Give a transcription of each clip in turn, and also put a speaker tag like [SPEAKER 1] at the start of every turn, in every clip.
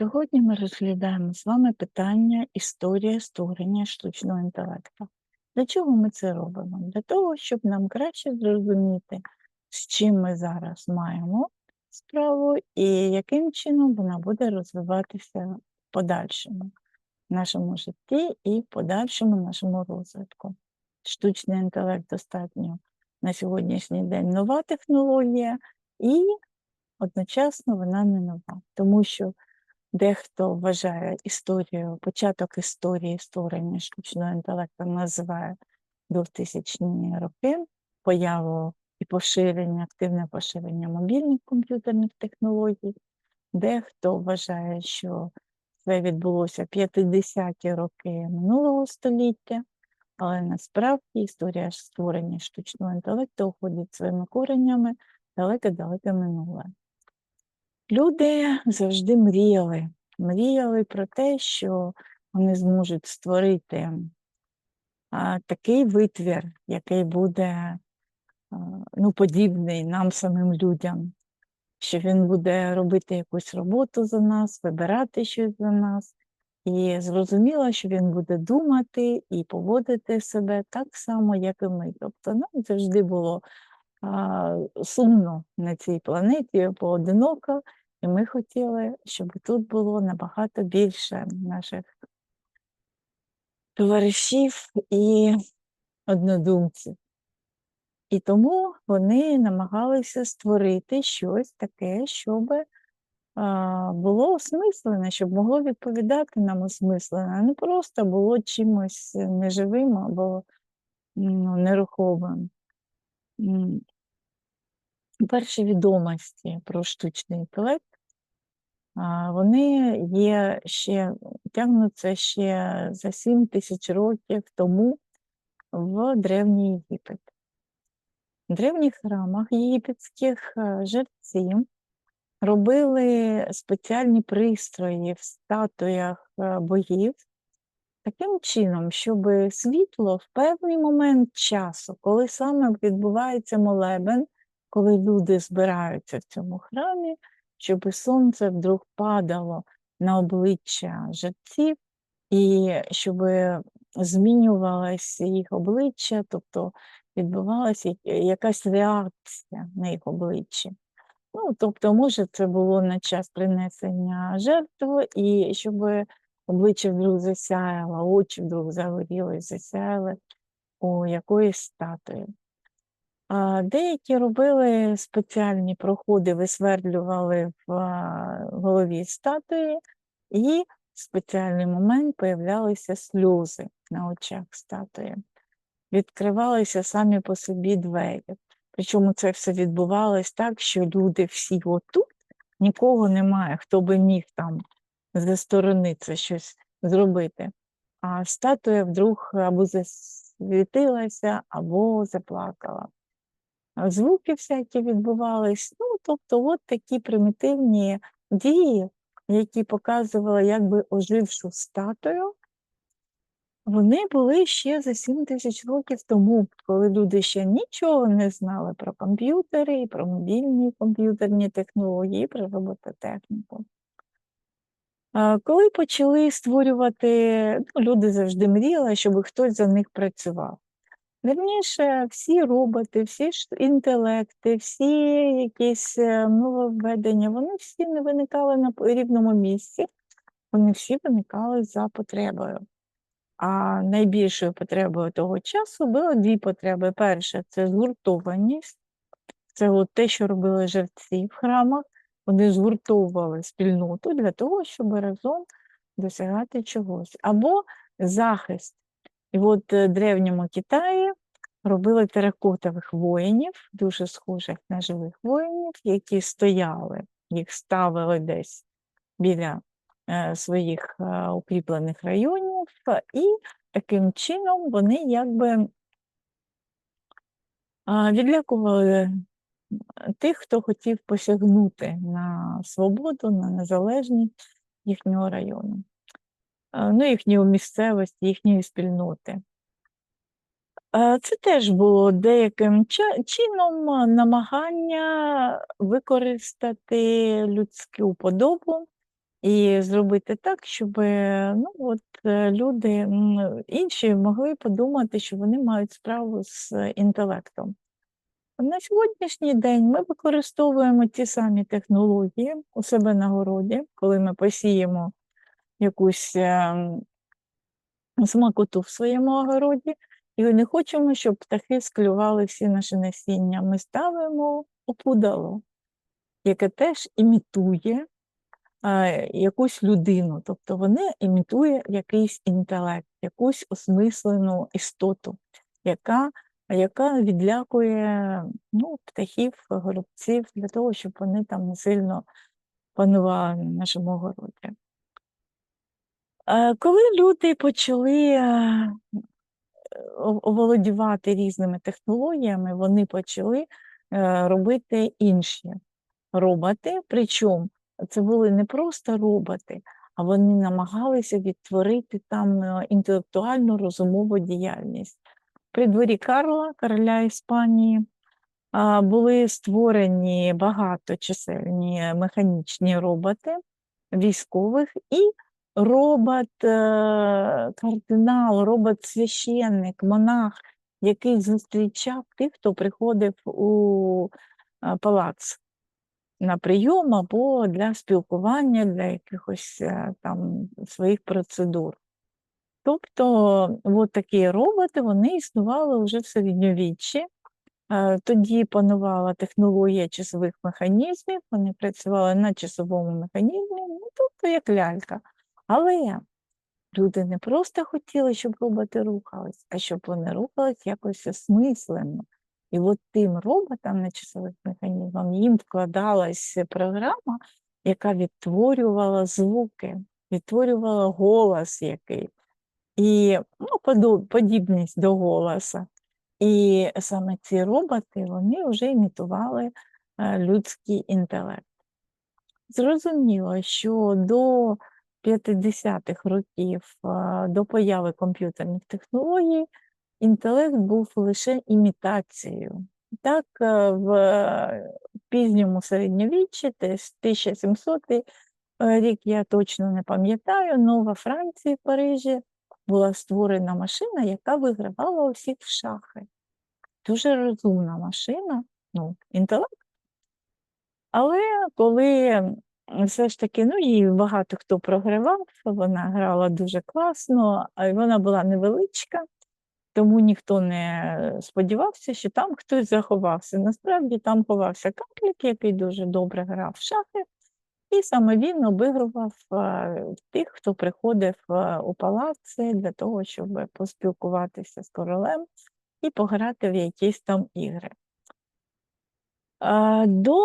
[SPEAKER 1] Сьогодні ми розглядаємо з вами питання історія створення штучного інтелекту. Для чого ми це робимо? Для того, щоб нам краще зрозуміти, з чим ми зараз маємо справу і яким чином вона буде розвиватися в подальшому в нашому житті і в подальшому нашому розвитку. Штучний інтелект достатньо на сьогоднішній день нова технологія, і одночасно вона не нова, тому що Дехто вважає історію, початок історії створення штучного інтелекту називає 2000-ні роки, появу і поширення, активне поширення мобільних комп'ютерних технологій. Дехто вважає, що це відбулося в 50-ті роки минулого століття, але насправді історія створення штучного інтелекту уходить своїми коренями далеке-далеке минуле. Люди завжди мріяли, мріяли про те, що вони зможуть створити а, такий витвір, який буде а, ну, подібний нам самим людям, що він буде робити якусь роботу за нас, вибирати щось за нас. І зрозуміло, що він буде думати і поводити себе так само, як і ми. Тобто нам завжди було а, сумно на цій планеті поодиноко, і ми хотіли, щоб тут було набагато більше наших товаришів і однодумців. І тому вони намагалися створити щось таке, щоб було осмислене, щоб могло відповідати нам осмислене, а не просто було чимось неживим або ну, нерухомим. Перші відомості про штучний інтелект вони є ще, тягнуться ще за 7 тисяч років тому в Древній Єгипет. В древніх храмах єгипетських е, жерці робили спеціальні пристрої в статуях е, богів таким чином, щоб світло в певний момент часу, коли саме відбувається молебен, коли люди збираються в цьому храмі, щоб сонце вдруг падало на обличчя жерців, і щоб змінювалося їх обличчя, тобто відбувалася якась реакція на їх обличчі. Ну, Тобто, може, це було на час принесення жертви, і щоб обличчя вдруг засяяло, очі вдруг загоріли засяяли у якоїсь статуї. Деякі робили спеціальні проходи, висвердлювали в голові статуї, і в спеціальний момент появлялися сльози на очах статуї. Відкривалися самі по собі двері. Причому це все відбувалось так, що люди всі отут, нікого немає, хто би міг там зі сторони це щось зробити. А статуя вдруг або засвітилася, або заплакала звуки всякі відбувались. Ну, тобто, от такі примітивні дії, які показували якби ожившу статую, вони були ще за 7 тисяч років тому, коли люди ще нічого не знали про комп'ютери, про мобільні комп'ютерні технології, про робототехніку. Коли почали створювати, ну, люди завжди мріяли, щоб хтось за них працював. Вірніше, всі роботи, всі інтелекти, всі якісь е, нововведення, вони всі не виникали на рівному місці, вони всі виникали за потребою. А найбільшою потребою того часу було дві потреби. Перша це згуртованість, це от те, що робили жерці в храмах, вони згуртовували спільноту для того, щоб разом досягати чогось. Або захист. І от в древньому Китаї робили теракотових воїнів, дуже схожих на живих воїнів, які стояли, їх ставили десь біля е, своїх е, укріплених районів, і таким чином вони якби е, відлякували тих, хто хотів посягнути на свободу, на незалежність їхнього району ну, їхньої місцевості, їхньої спільноти. Це теж було деяким чином намагання використати людську подобу і зробити так, щоб ну, от, е, люди інші могли подумати, що вони мають справу з інтелектом. На сьогоднішній день ми використовуємо ті самі технології у себе на городі, коли ми посіємо якусь ем, смакоту в своєму огороді, і не хочемо, щоб птахи склювали всі наші насіння. Ми ставимо опудало, яке теж імітує е, якусь людину, тобто вони імітує якийсь інтелект, якусь осмислену істоту, яка яка відлякує ну, птахів, горобців для того, щоб вони там не сильно панували на нашому городі. Е, Коли люди почали е, оволодівати різними технологіями, вони почали е, робити інші роботи. Причому це були не просто роботи, а вони намагалися відтворити там інтелектуальну розумову діяльність. При дворі Карла, короля Іспанії, були створені багаточисельні механічні роботи військових і робот-кардинал, робот-священник, монах, який зустрічав тих, хто приходив у палац на прийом або для спілкування, для якихось е, там своїх процедур. Тобто, от такі роботи вони існували вже в середньовіччі. Е, Тоді панувала технологія часових механізмів, вони працювали на часовому механізмі, ну, тобто як лялька. Але люди не просто хотіли, щоб роботи рухались, а щоб вони рухались якось осмислено. І от тим роботам на часових механізмах їм вкладалась програма, яка відтворювала звуки, відтворювала голос який, і ну, подібність до голоса. І саме ці роботи вони вже імітували е, людський інтелект. Зрозуміло, що до 50-х років, до появи комп'ютерних технологій, інтелект був лише імітацією. Так, е, в пізньому середньовіччі, десь 1700 рік, я точно не пам'ятаю, але во Франції, в Парижі була створена машина, яка вигравала усіх в шахи. Дуже розумна машина, ну, інтелект. Але коли все ж таки, ну, її багато хто програвав, вона грала дуже класно, вона була невеличка, тому ніхто не сподівався, що там хтось заховався. Насправді там ховався Каплік, який дуже добре грав в шахи, і саме він обігрував е, тих, хто приходив е, у палаци для того, щоб поспілкуватися з королем і пограти в якісь там ігри. До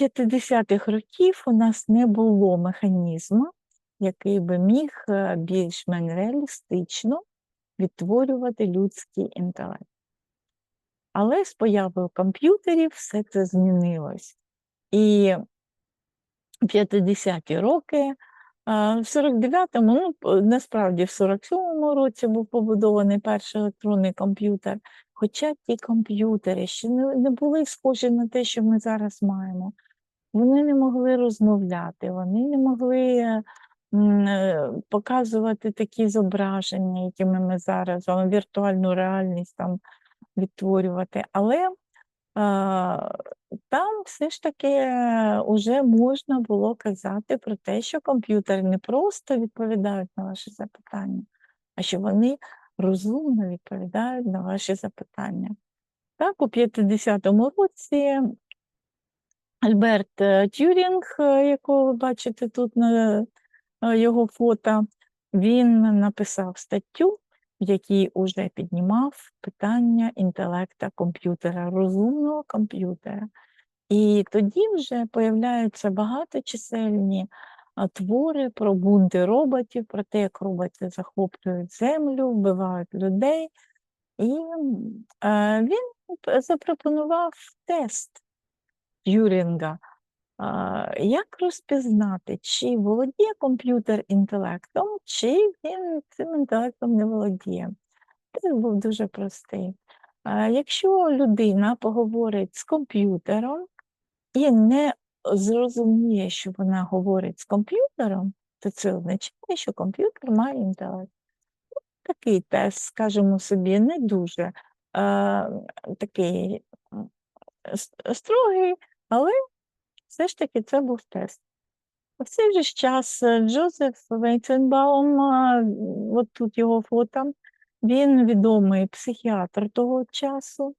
[SPEAKER 1] 50-х років у нас не було механізму, який би міг е, більш-менш реалістично відтворювати людський інтелект. Але з появою комп'ютерів все це змінилось. І в 50-ті роки, в 49-му, ну, насправді в 47-му році був побудований перший електронний комп'ютер. Хоча ті комп'ютери ще не, не були схожі на те, що ми зараз маємо. Вони не могли розмовляти, вони не могли е, м, е, показувати такі зображення, якими ми зараз віртуальну реальність там відтворювати. Але там все ж таки вже можна було казати про те, що комп'ютери не просто відповідають на ваші запитання, а що вони розумно відповідають на ваші запитання. Так, у 50-му році Альберт е, Тюрінг, е, якого ви бачите тут на е, його фото, він написав статтю, в якій уже піднімав питання інтелекта комп'ютера, розумного комп'ютера. І тоді вже появляються багаточисельні твори про бунти роботів, про те, як роботи захоплюють землю, вбивають людей. І е, він запропонував тест Т'юрінга. А, Як розпізнати, чи володіє комп'ютер інтелектом, чи він цим інтелектом не володіє? Тест був дуже простий. А, Якщо людина поговорить з комп'ютером і не зрозуміє, що вона говорить з комп'ютером, то це означає, що комп'ютер має інтелект. Такий тест, скажімо собі, не дуже е, такий строгий, але все ж таки це був тест. В цей же час е, Джозеф Вейценбаум, от тут його фото, він відомий психіатр того часу,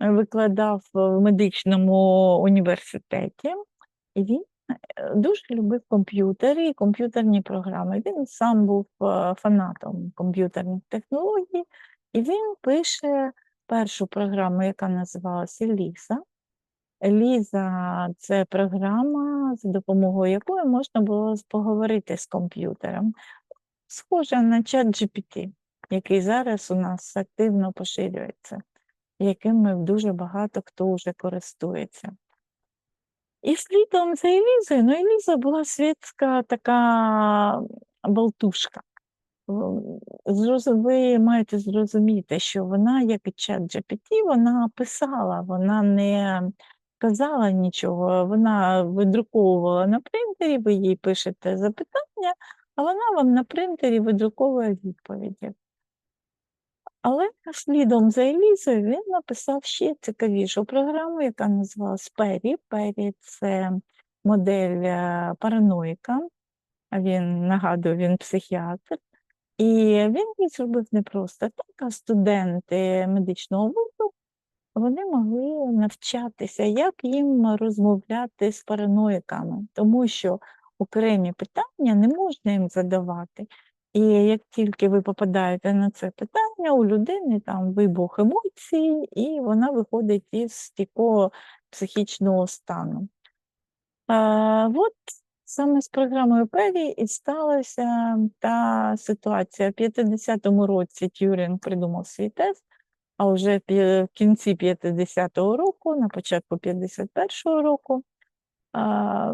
[SPEAKER 1] е, викладав в медичному університеті, і він е, дуже любив комп'ютери і комп'ютерні програми. Він сам був е, фанатом комп'ютерних технологій, і він пише першу програму, яка називалася Ліса. Ліза це програма, за допомогою якої можна було поговорити з комп'ютером. Схожа на чат GPT, який зараз у нас активно поширюється, яким дуже багато хто вже користується. І слідом за Елізою, ну Еліза була світська така болтушка. Ви маєте зрозуміти, що вона, як і чат GPT, вона писала, вона не казала нічого, вона видруковувала на принтері, ви їй пишете запитання, а вона вам на принтері видруковує відповіді. Але слідом за Елізою він написав ще цікавішу програму, яка називалась Пері. Пері це модель е, параноїка. Він нагадую, він психіатр. І він її зробив не просто так, а студенти медичного вузу вони могли навчатися, як їм розмовляти з параноїками, тому що окремі питання не можна їм задавати. І як тільки ви попадаєте на це питання, у людини там вибух емоцій, і вона виходить із такого психічного стану. А, от саме з програмою Пері і сталася та ситуація. В 50-му році Тюрінг придумав свій тест, а вже в кінці 50-го року, на початку 51-го року,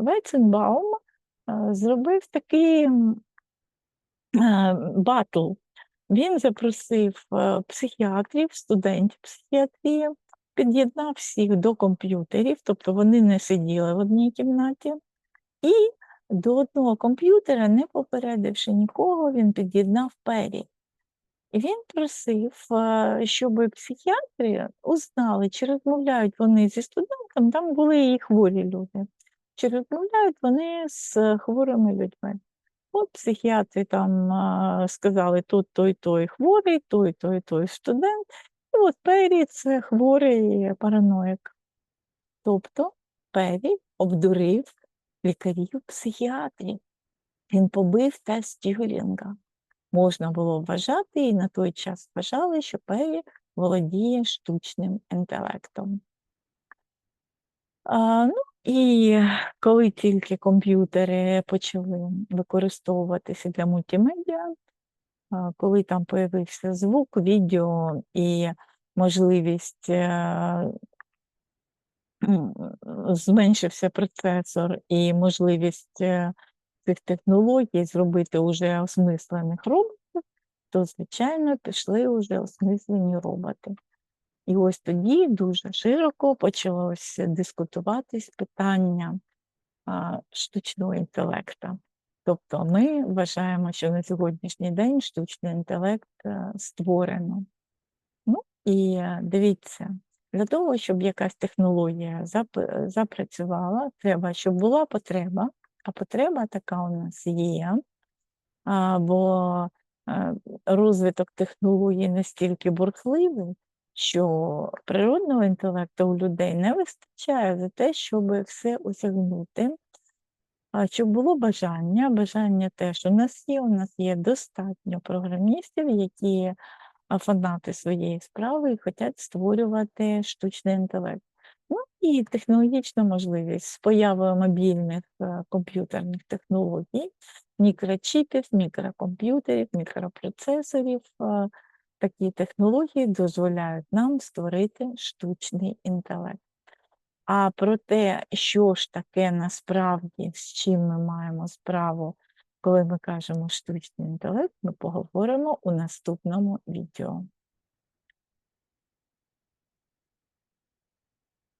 [SPEAKER 1] Вейценбаум зробив такий батл. Він запросив е, психіатрів, студентів психіатрії, під'єднав всіх до комп'ютерів, тобто вони не сиділи в одній кімнаті. І до одного комп'ютера, не попередивши нікого, він під'єднав Пері. І він просив, е, щоб психіатри узнали, чи розмовляють вони зі студентом, там були і хворі люди, чи розмовляють вони з хворими людьми. От психіатри там а, сказали, тут той той хворий, той той той студент. І от Пері це хворий параноїк. Тобто Пері обдурив лікарів психіатрів. Він побив тест Тюрінга. Можна було вважати, і на той час вважали, що Пері володіє штучним інтелектом. А, ну, і коли тільки комп'ютери почали використовуватися для мультимедіа, коли там появився звук, відео і можливість е, зменшився процесор і можливість е, цих технологій зробити уже осмислених роботів, то, звичайно, пішли вже осмислені роботи. І ось тоді дуже широко почалося дискутуватись питання штучного інтелекту. Тобто ми вважаємо, що на сьогоднішній день штучний інтелект е, створено. Ну і е, дивіться, для того, щоб якась технологія запрацювала, треба, щоб була потреба, а потреба така у нас є, бо е, розвиток технологій настільки бурхливий, що природного інтелекту у людей не вистачає за те, щоб все осягнути. Щоб було бажання, бажання теж у нас є, у нас є достатньо програмістів, які фанати своєї справи і хочуть створювати штучний інтелект. Ну і технологічна можливість з появою мобільних е, комп'ютерних технологій, мікрочіпів, мікрокомп'ютерів, мікропроцесорів. Такі технології дозволяють нам створити штучний інтелект. А про те, що ж таке насправді, з чим ми маємо справу, коли ми кажемо штучний інтелект, ми поговоримо у наступному відео.